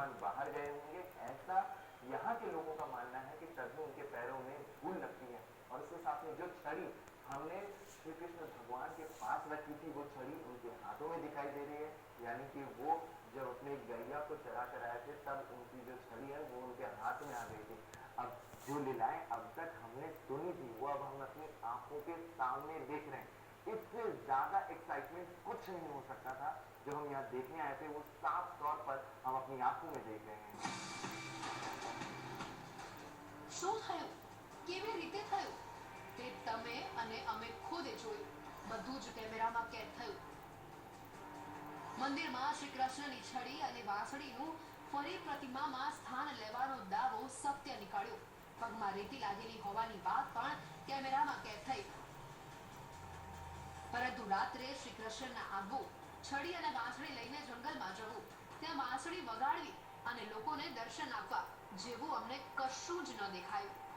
हनुमान बाहर गए होंगे। ऐसा यहाँ के लोगों का मानना है कि तभी उनके पैरों में धूल लगती है। और उसके साथ में जो छड़ी हमने श्री कृष्ण भगवान के पास रखी थी, वो छड़ी उनके हाथों में दिखाई दे रही है। यानी कि वो जब अपने गैया को चरा कर आए थे, तब उनकी जो छड़ी है, वो उनके हाथ में आ गई थी। अब जो लीलाएँ अब तक हमने सुनी थी, वो अब हम अपनी आँखों के सामने देख रहे हैं। इससे ज़्यादा एक्साइटमेंट कुछ नहीं हो सकता था। जो हम यहाँ देखने आए थे वो साफ तौर पर हम अपनी आंखों में देख रहे हैं શું થયું કેવી રીતે થયું તે તમે અને અમે ખુદે જોયું બધું જ કેમેરામાં કેદ થયું મંદિરમાં શ્રી કૃષ્ણની છડી અને વાંસળીનું ફરી પ્રતિમામાં સ્થાન લેવાનો દાવો સત્ય નીકળ્યો પગમાં રેતી લાગેલી હોવાની વાત પણ કેમેરામાં કેદ થઈ પરંતુ રાત્રે શ્રી કૃષ્ણના આગવું છડી અને વાંસળી લઈને જંગલમાં જવું. ત્યાં વાંસળી વગાડવી અને લોકોને દર્શન આપવા જેવું અમને કશું જ ન દેખાયું.